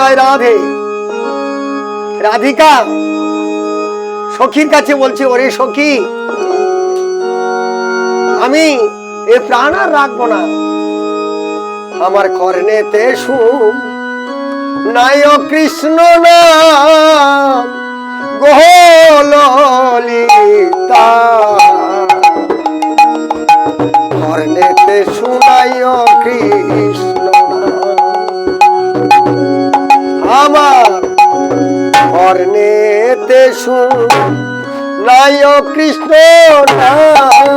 জয় রাধে। রাধিকা, সখীর কাছে বলছে, ওরে সখী, আমি এ প্রাণ আর রাখব না। আমার কর্ণেতে শুন নায়ক কৃষ্ণ নাম। কর্ণেতে নাই ও কৃষ্ণ নাম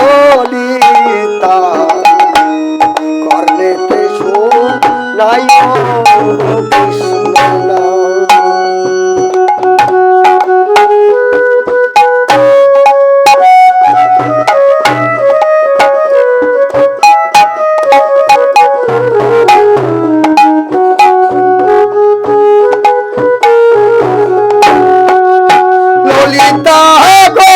গোললিতা কর্ণেতে নাই ও কৃষ্ণ নাম। ললিতা গো।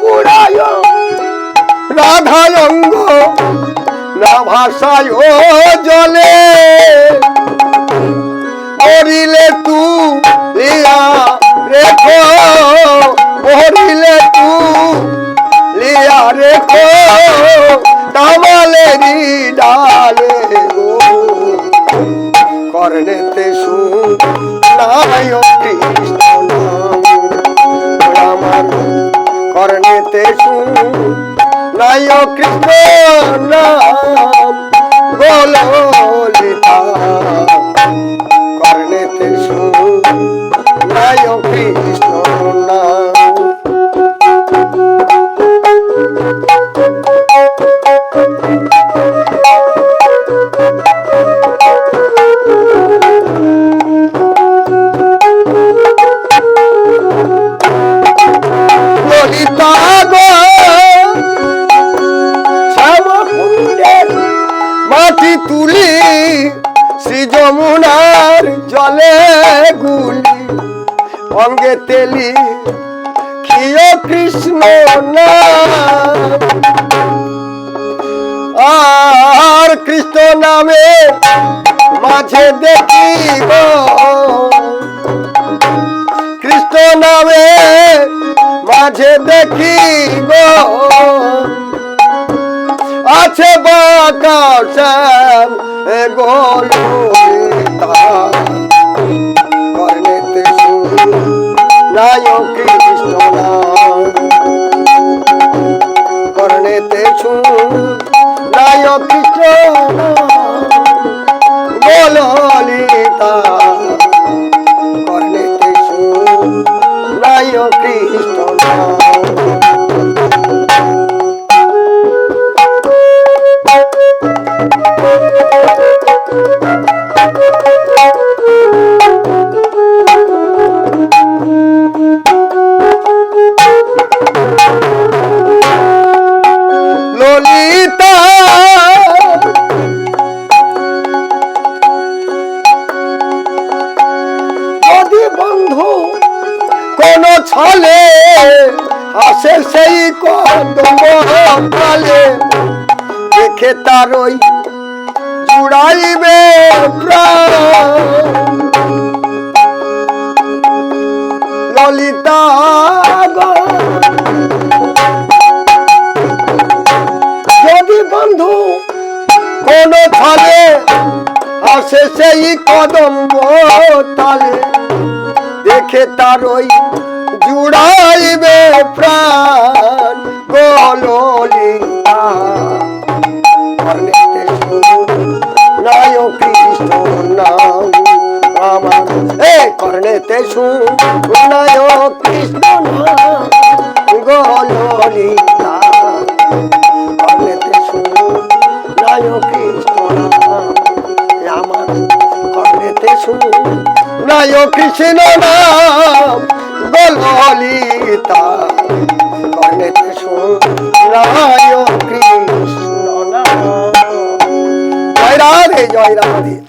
পুরায় রাধায় অঙ্গ না ভাষায় ও জলে। মরিলে তু লিয়া রেখো মরিলে তু লিয়া রেখো তামালে ডালে কর্ণেতে শুন নায়ক কৃষ্ণ আমার কর্ণেতে শুন নায়ক কৃষ্ণ নাম। গোললিতা কর্ণেতে শুন নায়ক কৃষ্ণ তুলি, শ্রী যমুনার জলে গুলি। অঙ্গে তেলি ক্ষীয় কৃষ্ণ নাম। আর কৃষ্ণ নামে মাঝে দেখি গো কৃষ্ণ নামে মাঝে দেখি গো আছে বাঁকা এ গোলতা কর্ণেতে নায়ক কৃষ্ণ কর্ণেতে শুন নায়ক কৃষ্ণ গোললিতা কর্ণেতে শুন নায়ক কৃষ্ণ বন্ধু, কোন ছলে আসে সেই কালে দেখে তার ওই জুড়াইবে ললিতা যদি বন্ধু কোন থালে আসে সেই কদম্ব তালে দেখে তার ওই জুড়াইবে প্রাণ নায়ক কৃষ্ণ নাম কর্ণেতে শুন কৃষ্ণ নাম গোললিতা নায়ক কৃষ্ণ নাম গোললিতা কর্ণেতে নায়ক কৃষ্ণ নাম। জয় রাধে জয় রাধে।